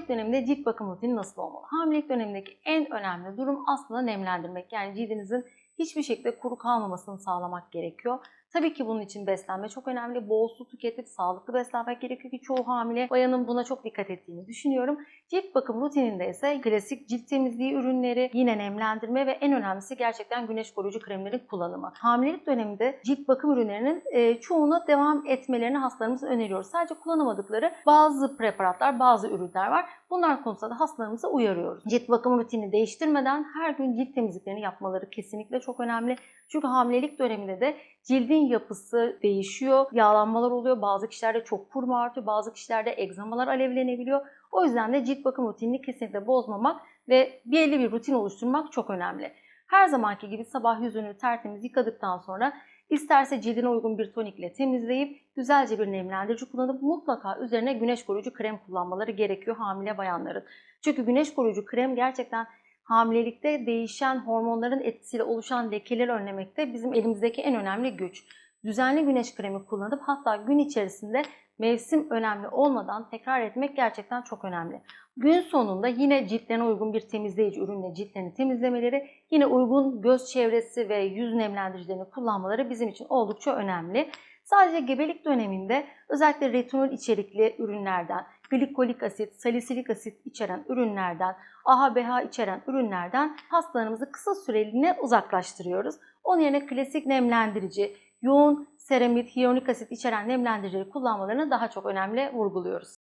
Hamilelik döneminde cilt bakım rutini nasıl olmalı? Hamilelik dönemindeki en önemli durum aslında nemlendirmek. Yani cildinizin hiçbir şekilde kuru kalmamasını sağlamak gerekiyor. Tabii ki bunun için beslenme çok önemli. Bol su tüketip sağlıklı beslenmek gerekiyor ki çoğu hamile bayanın buna çok dikkat ettiğini düşünüyorum. Cilt bakım rutininde ise klasik cilt temizliği ürünleri, yine nemlendirme ve en önemlisi gerçekten güneş koruyucu kremlerin kullanımı. Hamilelik döneminde cilt bakım ürünlerinin e, çoğuna devam etmelerini hastalarımıza öneriyoruz. Sadece kullanamadıkları bazı preparatlar, bazı ürünler var. Bunlar konusunda da hastalarımıza uyarıyoruz. Cilt bakım rutinini değiştirmeden her gün cilt temizliklerini yapmaları kesinlikle çok önemli. Çünkü hamilelik döneminde de cildin yapısı değişiyor, yağlanmalar oluyor. Bazı kişilerde çok kurma artıyor, bazı kişilerde egzamalar alevlenebiliyor. O yüzden de cilt bakım rutinini kesinlikle bozmamak ve belli bir rutin oluşturmak çok önemli. Her zamanki gibi sabah yüzünü tertemiz yıkadıktan sonra isterse cildine uygun bir tonikle temizleyip güzelce bir nemlendirici kullanıp mutlaka üzerine güneş koruyucu krem kullanmaları gerekiyor hamile bayanların. Çünkü güneş koruyucu krem gerçekten hamilelikte değişen hormonların etkisiyle oluşan lekeleri önlemekte bizim elimizdeki en önemli güç. Düzenli güneş kremi kullanıp hatta gün içerisinde mevsim önemli olmadan tekrar etmek gerçekten çok önemli. Gün sonunda yine ciltlerine uygun bir temizleyici ürünle ciltlerini temizlemeleri, yine uygun göz çevresi ve yüz nemlendiricilerini kullanmaları bizim için oldukça önemli. Sadece gebelik döneminde özellikle retinol içerikli ürünlerden, glikolik asit, salisilik asit içeren ürünlerden, AHA, içeren ürünlerden hastalarımızı kısa süreliğine uzaklaştırıyoruz. Onun yerine klasik nemlendirici, yoğun seramit, hyaluronik asit içeren nemlendiricileri kullanmalarını daha çok önemli vurguluyoruz.